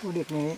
ตัวเด็กนี้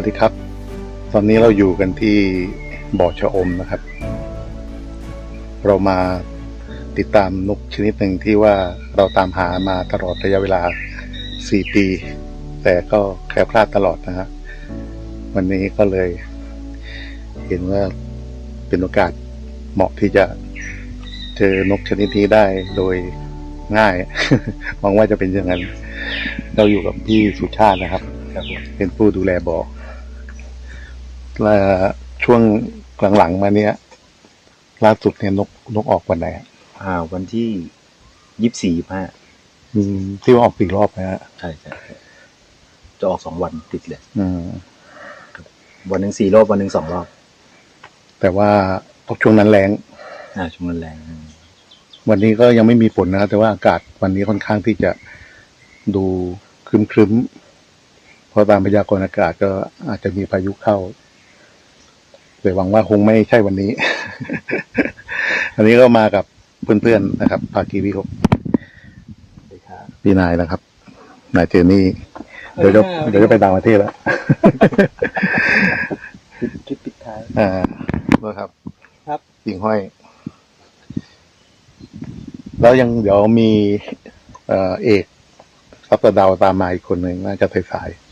สวัสดีครับ ตอนนี้เราอยู่กันที่บ่อชะอมนะครับ เรามาติดตามนกชนิดหนึ่งที่ว่าเราตามหามาตลอดระยะเวลา 4 ปี แต่ก็แคล้วคลาดตลอดนะครับวันนี้ก็เลย เห็นว่าเป็นโอกาสเหมาะที่จะเจอนกชนิดนี้ได้โดยง่ายหวังว่าจะเป็นอย่างนั้น เราอยู่กับพี่สุชาตินะครับ เป็นผู้ดูแลบ่อ และช่วงหลังๆมาเนี้ยล่าสุดเนี่ยนกนกออกวันไหนอะอ่า วันที่ยี่สิบสี่ยี่ห้าอืมที่ว่าออกปีกรอบนะฮะใช่ใช่ใช่จะออกสองวันติดเลยอืมวันหนึ่งสี่รอบวันหนึ่งสองรอบ แต่ว่าพอช่วงนั้นแรงอ่าช่วงนั้นแรงอืมวันนี้ก็ยังไม่มีฝนนะครับแต่ว่าอากาศวันนี้ค่อนข้างที่จะดูครึ้มๆเพราะตามพยากรณ์อากาศก็อาจจะมีพายุเข้า แต่หวังว่าคงไม่ใช่วันนี้ อันนี้ก็มากับเพื่อนๆนะครับภาคีวิภพสวัสดีครับพี่นายนะครับนายเจอนี่ เดี๋ยวจะเออเดี๋ยวจะไปต่างประเทศแล้วคลิปปิดท้าย อ่านะครับ ครับยิงห้อย แล้วยังเดี๋ยวมี เอ่อเอกซับตะดาวตามมาอีกคนหนึ่งน่าจะสายๆ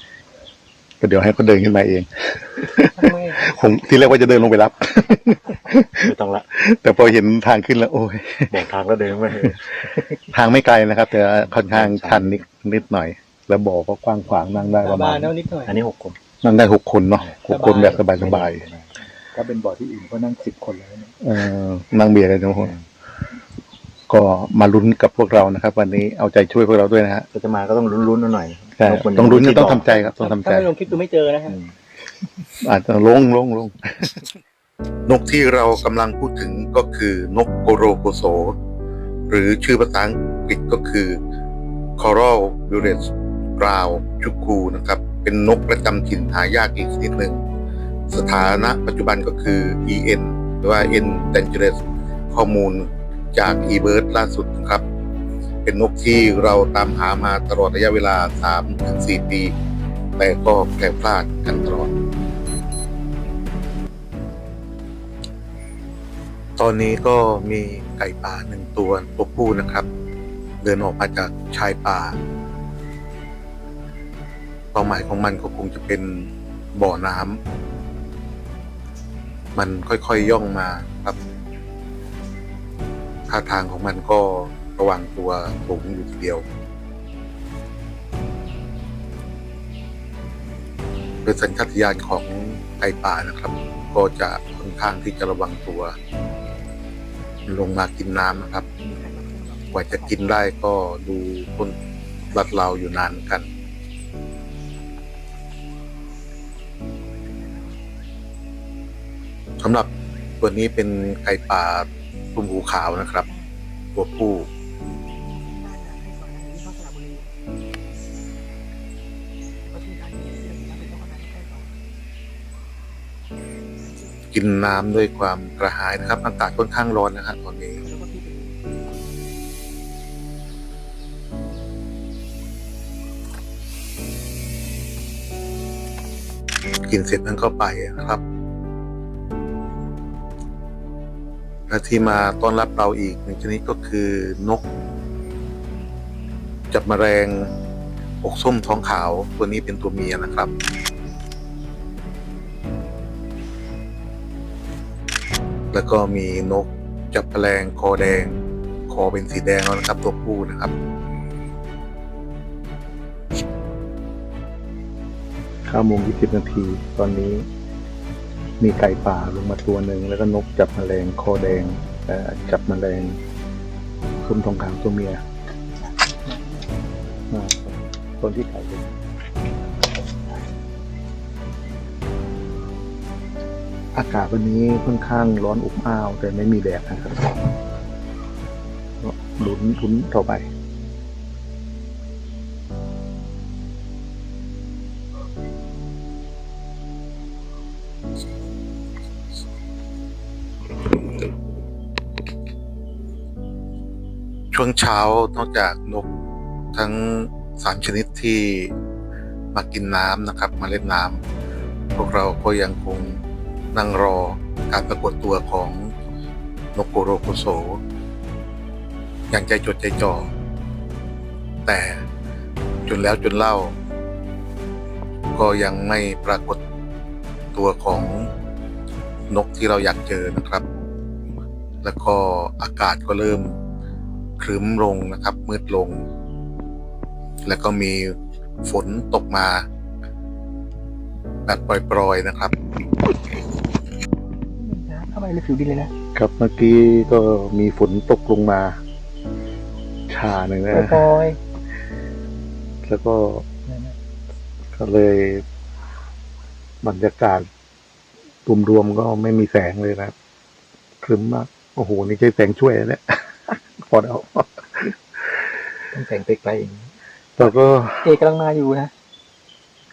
ก็เดี๋ยวให้เขาเดินขึ้นมาเองทำไมผมที่แรกว่าจะเดินลงไปรับ ไม่ต้องละ แต่พอเห็นทางขึ้นแล้ว โอ้ยบอกทางแล้วเดินไปทางไม่ไกลนะครับ แต่ค่อนข้างชันนิดนิดหน่อย แล้วบ่อก็กว้างขวางนั่งได้ประมาบ้าณนแล้วนิดหน่อยอันนี้หกคนนั่งได้หกคนเนาะหกคนแบบสบายถ้าเป็นบ่อที่อื่นก็นั่งสิบคนแล้วเนี่ยๆเออนั่งเบียร์กันทุกคน ก็มาลุ้นกับพวกเรานะครับ วันนี้เอาใจช่วยพวกเราด้วยนะฮะก็จะมาก็ต้องลุ้นๆหน่อยใช่นกวัต้องลุ้นที่ต้องทำใจครับต้องทำใจถ้าไม่ลงคลิปดูไม่เจอนะฮะอืมอาจจะลงลงลง นกที่เรากำลังพูดถึงก็คือนกโกโรโกโซ หรือชื่อภาษาอังกฤษก็คือ Coral v i l l a g e Brown จุกูนะครับ เป็นนกประจำถิ่นหายากอีกชนิดหนึ่ง สถานะปัจจุบันก็คือ EN หรือว่า N Dangerous ข้อมูล จาก eBird ล่าสุดนะครับ เป็นนกที่เราตามหามาตลอดระยะเวลา 3-4 ปี แต่ก็แคล้วคลาดกันตลอด ตอนนี้ก็มีไก่ป่าหนึ่งตัวตัวผู้นะครับ เดินออกมาจากชายป่าเป้าหมายของมันก็คงจะเป็นบ่อน้ำมันค่อยๆย่องมาครับ ท่าทางของมันก็ระวังตัวสูงอยู่ทีเดียว โดยสัญชาตญาณของไก่ป่านะครับ ก็จะค่อนข้างที่จะระวังตัว ลงมากินน้ำนะครับ กว่าจะกินได้ก็ดูคนรัดเราอยู่นานกันสำหรับตัวนี้เป็นไก่ป่า มหูขาวนะครับตัวผู้กินน้ำด้วยความกระหายนะครับ อากาศค่อนข้างร้อนนะครับตอนนี้ กินเสร็จนั้นก็ไปนะครับ และที่มาต้อนรับเราอีกหนึ่งชนิดก็คือนก จับมแมลงอกส้มท้องขาวตัวนี้เป็นตัวเมียนะครับ แล้วก็มีนกจับแมลงคอแดง คอเป็นสีแดงแล้วนะครับ ตัวผู้นะครับ ข้าโมงยี่สิบนาทีตอนนี้ มีไก่ป่าลงมาตัวหนึ่งแล้วก็นกจับแมลงคอแดงจับแมลงส้มทองขาวตัวเมียตนที่ไก่เป็นอากาศวันนี้ค่อนข้างร้อนอบอ้าวแต่ไม่มีแดดนะครับลุ้นลุ้นต่อไป ช้านอกจากนกทั้งสามชนิดที่มากินน้ำนะครับ มาเล่นน้ำพวกเราก็ยังคงนั่งรอการปรากฏตัวของนกโกโรโกโสอย่างใจจดใจจ่อแต่จนแล้วจนเล่า ก็ยังไม่ปรากฏตัวของนกที่เราอยากเจอนะครับ แล้วก็อากาศก็เริ่ม ครึ้มลงนะครับ มืดลง แล้วก็มีฝนตกมาแบบปล่อยๆนะครับเข้าไปในผิวดินเลยนะครับเมื่อกี้ก็มีฝนตกลงมาชาหนึ่งนะปล่อยแล้วก็ๆนั่นนะก็เลยบรรยากาศรวมๆก็ไม่มีแสงเลยนะครับครึ้มมาก โอ้โห นี่ใช่แสงช่วยนะ เนี่ยพอแล้วต้องแสงไกลๆอย่างนี้แต่ก็เจกำลังมาอยู่นะ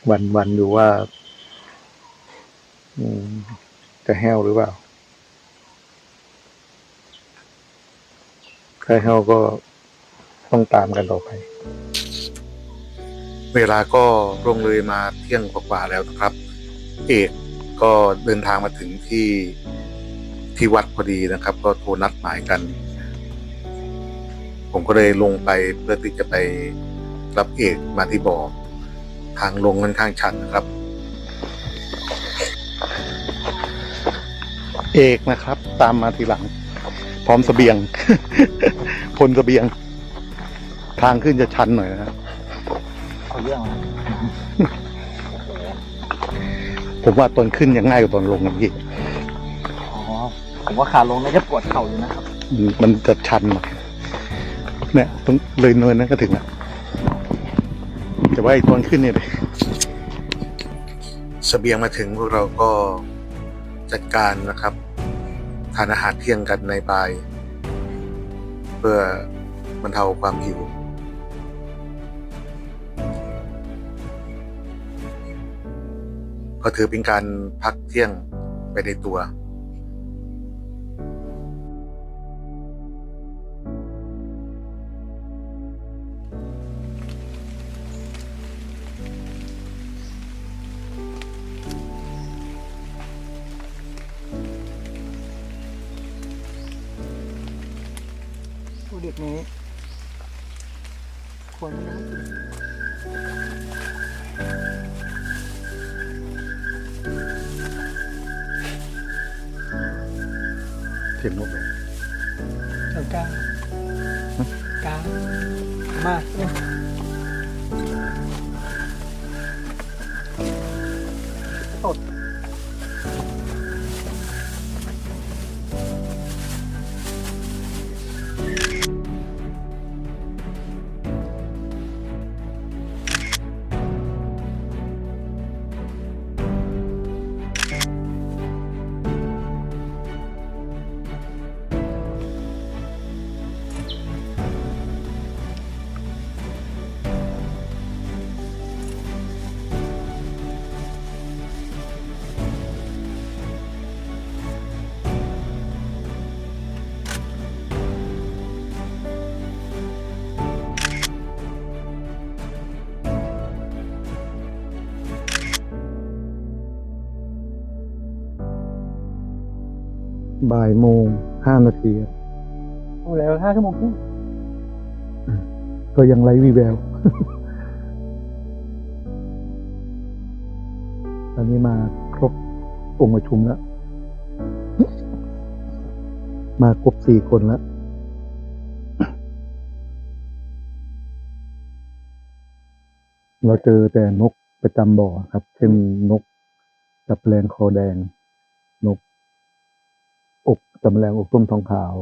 วันวันๆอยู่ว่า อืม จะแห้วหรือเปล่าถ้าแห้วก็ต้องตามกันต่อไป เวลาก็ร่วงเลยมาเที่ยงกว่าๆแล้วนะครับ เอกก็เดินทางมาถึงที่ที่วัดพอดีนะครับ ก็โทรนัดหมายกัน ผมก็เลยลงไปเพื่อที่จะไปรับเอกมาที่บ่อทางลงค่อนข้างชันนะครับ เอกนะครับ ตามมาทีหลัง พร้อมเสบียง พลเสบียง ทางขึ้นจะชันหน่อยนะครับเอาเรื่องนะผมว่าตอนขึ้นยังง่ายกว่าตอนลงนะพี่อ๋อผมว่าขาลงน่าจะปวดเข่าอยู่นะครับ มันมันจะชันหน่อย เนี่ยต้องเลยเนินนั้นก็ถึงแล้วแต่ว่าไอ้ตอนขึ้นเนี่ยเลยเสบียงมาถึงพวกเราก็จัดการนะครับทานอาหารเที่ยงกันในบาย เพื่อบรรเทาความหิวก็ถือเป็นการพักเที่ยงไปในตัว เด็กนี้ควรไม่ได้กินเสียงนกเลยเจ้ากล้างกล้างมา บ่ายโมงห้านาทีครับโอ้แล้วห้าชั่วโมงครึ่งก็ยังไร้วีแวว ตอนนี้มาครบองค์ประชุมแล้ว มาครบสี่คนแล้ว เราเจอแต่นกประจำบ่อครับ เช่นนกจับแรงคอแดงนกอก จำแรงอกส้มทองขาว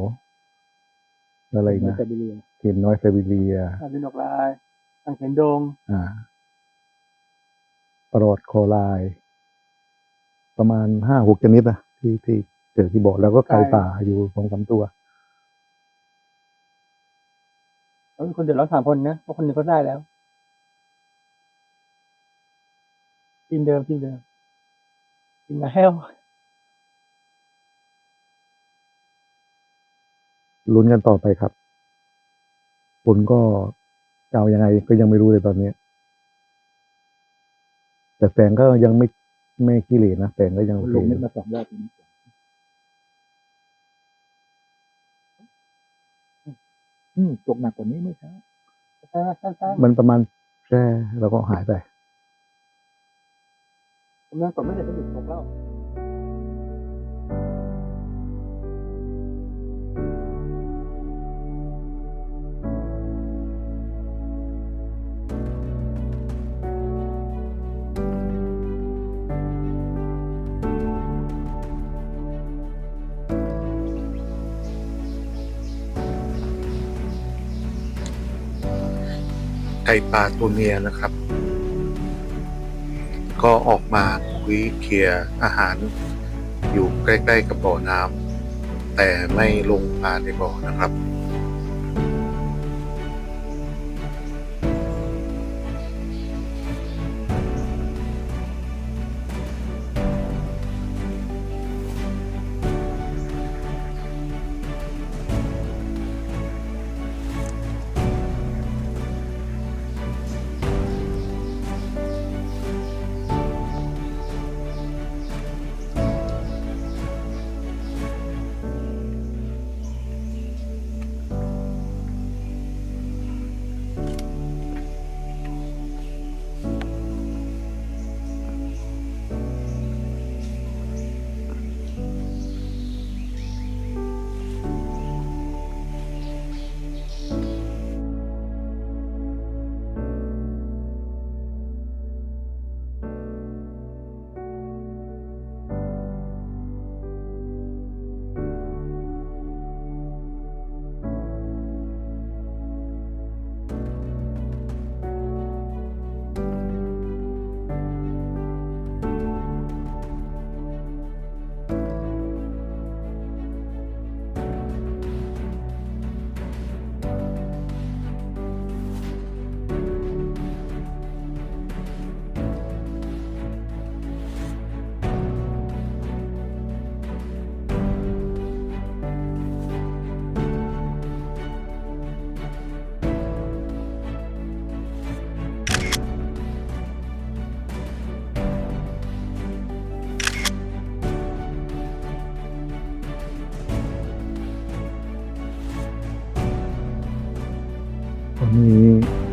อะไรอีกนะแต่บิเลียเข็มน้อยไซบีเรียอาบินกลายทางเข็นโดง อ่าปลอดคอลาย ประมาณห้าหกชนิดนะที่ที่เจอที่บอกแล้วก็ไก่ป่าอยู่สองสามตัวแล้วมีคนเดือดร้อนสามคนนะเพราะคนหนึงก็ได้แล้วทีมเดิมทีมเดิมทีมมาแฮล ลุ้นกันต่อไปครับ ผลก็จะเอายังไงก็ยังไม่รู้เลยตอนนี้ แต่แสงก็ยังไม่ไม่ขี้เหร่นะแสงก็ยังโอเคลงอเม็ดยู่มาสองรอบนี้อืมตกหนักกว่านี้เมื่อเช้าใช่ไหมสั้นๆมันประมาณแค่แล้วก็หายไป ผมยังกดไม่เสร็จก็หยุดตกแล้ว ไก่ป่าตัวเมียนะครับ ก็ออกมาคุยเคลียอาหารอยู่ใกล้ ๆ กับบ่อน้ำแต่ไม่ลงมาในบ่อนะครับ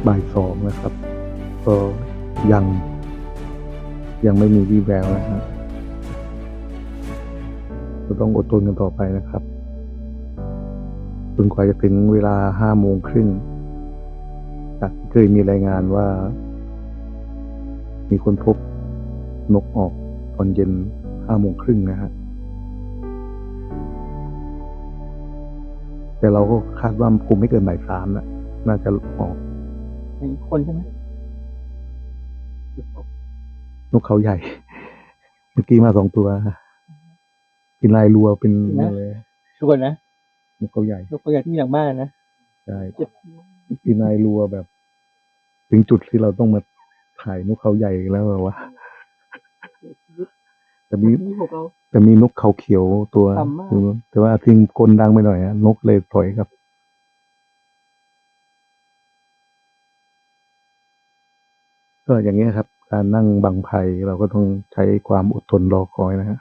บ่ายสองนะครับ ก็ยังยังไม่มีวี่แววนะฮะก็ต้องอดทนกันต่อไปนะครับจนกว่าจะถึงเวลาห้าโมงครึ่งจากที่เคยมีรายงานว่า มีคนพบนกออกตอนเย็นห้าโมงครึ่งนะฮะ แต่เราก็คาดว่าคงไม่เกินบ่ายสามนะน่าจะออก มีคนใช่ไหมนกเขาใหญ่ เมื่อกี้มาสองตัว เป็นลายรัวเป็นอะไรชวนนะนกเขาใหญ่ลูกตัวอย่างที่อย่างมากนะใช่เจ็บเป็นลายรัวแบบ ถึงจุดที่เราต้องมาถ่ายนกเขาใหญ่แล้วแบบว่าแต่มีนี่พวกเราแต่มีนกเขาเขียวตัวทำมากแต่ว่าทิ้งกลดังไปหน่อยอะนกเลยถอยครับ ก็อย่างนี้ครับ การนั่งบังภัยเราก็ต้องใช้ความอดทนรอคอยนะฮะ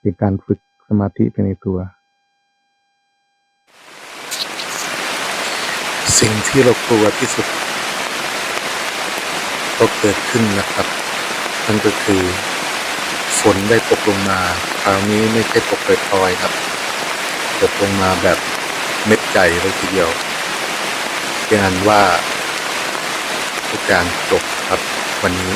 เป็นการฝึกสมาธิไปในตัว สิ่งที่เรากลัวที่สุดก็เกิดขึ้นนะครับนั่นก็คือฝนได้ตกลงมาคราวนี้ไม่ใช่ตกปล่อยๆครับตกลงมาแบบเม็ดใหญ่เลยทีเดียวงานว่าทุกการจบ ครับ วันนี้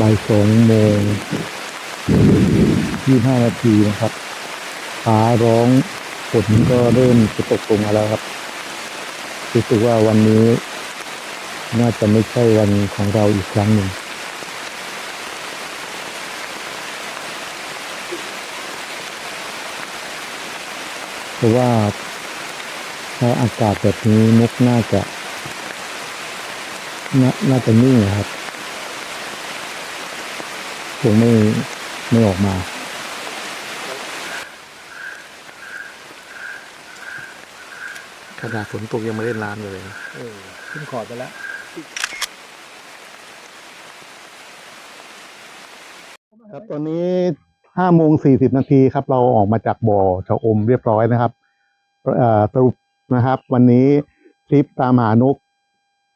บ่ายสองโมงยี่ห้านาทีนะครับฟ้าร้องฝนก็เริ่มจะตกลงมาแล้วครับรู้สึกว่าวันนี้ น่าจะไม่ใช่วันของเราอีกครั้งหนึ่งเพราะว่าถ้าอากาศแบบนี้นกน่าจะนน่าจะนิ่งนะครับ คงไม่ไม่ออกมาขนาดฝนตกยังไม่ได้ร้านเลยเออขึ้นขอดไปแล้วครับตอนนี้ห้าโมงสี่สิบนาทีครับ เราออกมาจากบ่อชะอมเรียบร้อยนะครับเอ่อสรุปนะครับ วันนี้ทริปตามหานก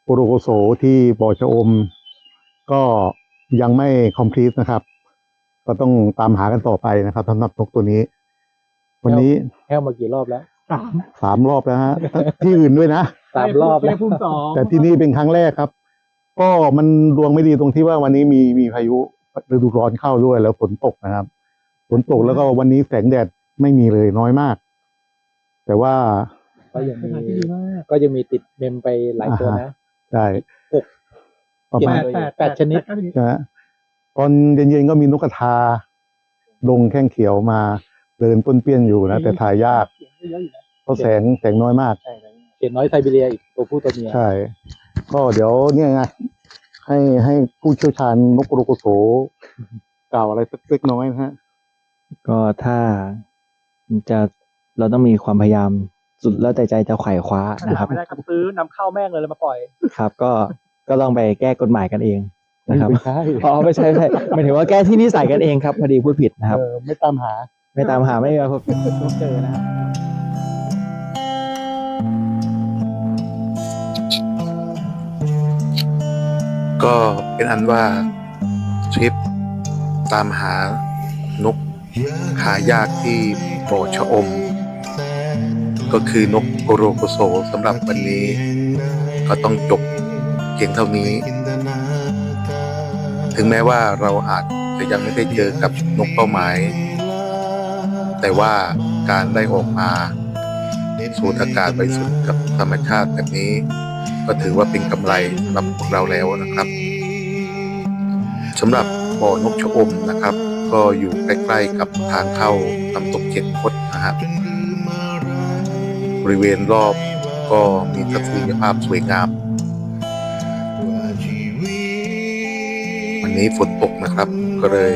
โปโรโกโสที่บ่อชะอมก็ ยังไม่คอมพลีทนะครับ ก็ต้องตามหากันต่อไปนะครับสำหรับนกตัวนี้ วันนี้แห้วมากี่รอบแล้วสามสามรอบแล้วฮะที่อื่นด้วยนะสามรอบแล้วพุ่มสองแต่ที่นี่เป็นครั้งแรกครับ ก็มันดวงไม่ดีตรงที่ว่าวันนี้มีมีพายุฤดูร้อนเข้าด้วยแล้วฝนตกนะครับฝนตกแล้วก็วันนี้แสงแดดไม่มีเลยน้อยมาก แต่ว่าก็ยังมีก็ยังมีติดเมมไปหลายตัวนะได้หก ประมาณแปดแปดชนิดนะฮะตอนเย็นๆก็มีนกกระทา ดงแข้งเขียวมาเดินป้วนเปี้ยนอยู่นะ แต่ถ่ายยากเพราะแสงแสงน้อยมากใช่เขียนน้อยไซบีเรียอีกตัวผู้ตัวเมียใช่ ก็เดี๋ยวเนี่ยไงให้ให้ผู้เชี่ยวชาญนกโรโกโสกล่าวอะไรสักเล็กน้อยนะฮะ ก็ถ้าจะเราต้องมีความพยายามสุดแล้วแต่ใจจะไขว่คว้านะครับไม่ได้ครับซื้อนำเข้าแม่งเลยแล้วมาปล่อย ครับ ก็ ก็ต้องไปแก้กฎหมายกันเองนะครับไม่ใช่อ๋อไม่ใช่ไม่ใช่หมายถึงว่าแก้ที่นิสัยกันเองครับพอดีพูดผิดนะครับเออไม่ตามหา ไม่ตามหาไม่มาพบเจอนะครับก็เป็นอันว่าทริปตามหานกหายากที่บ่อชะอม ก็คือนกโกโรโกโซสำหรับวันนี้ ก็ต้องจบ เพียงเท่านี้ ถึงแม้ว่าเราอาจจะยังไม่ได้เจอกับนกเป้าหมาย แต่ว่าการได้ออกมาสูดอากาศบริสุทธิ์กับธรรมชาติแบบนี้ ก็ถือว่าเป็นกำไรสำหรับพวกเราแล้วนะครับสำหรับบ่อนกชะอมนะครับ ก็อยู่ใกล้ๆกับทางเข้าน้ำตกเจ็ดคดนะครับบริเวณรอบก็มีทัศนียภาพสวยงาม นี้ฝนตกนะครับ ก็เลย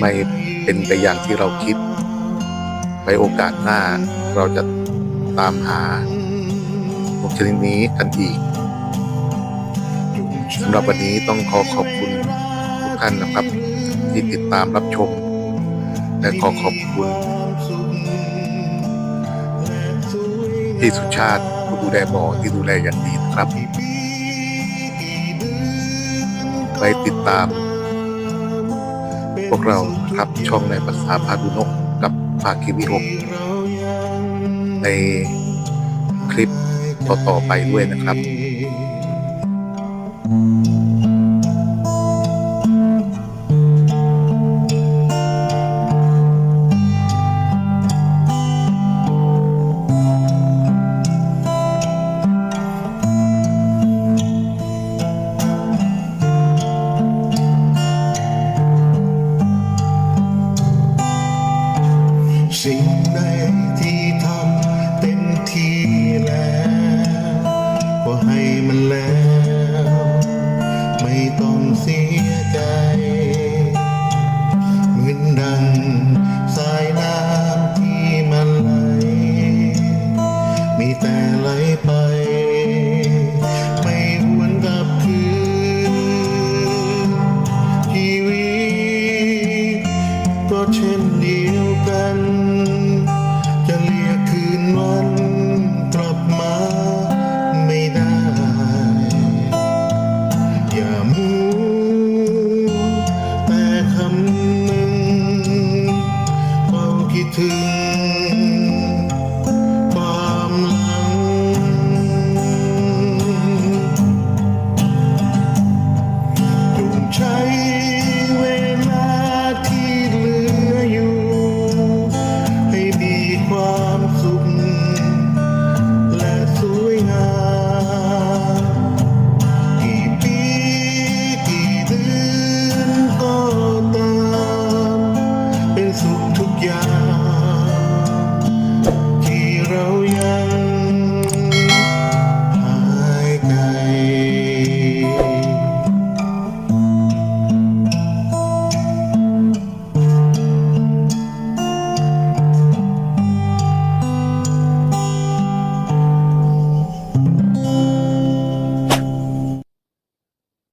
ไม่เป็นไปอย่างที่เราคิด ไปโอกาสหน้าเราจะตามหานกชนิดนี้กันอีกสำหรับวันนี้ต้องขอขอบคุณทุกท่านนะครับ ที่ติดตามรับชม และขอขอบคุณพี่สุชาติผู้ดูแลบ่อที่ดูแลอย่างดีนะครับ ไปติดตาม พวกเราครับช่องในภาษาพาดุนกกับภาคีวิหกในคลิปต่อ ๆ ไปด้วยนะครับ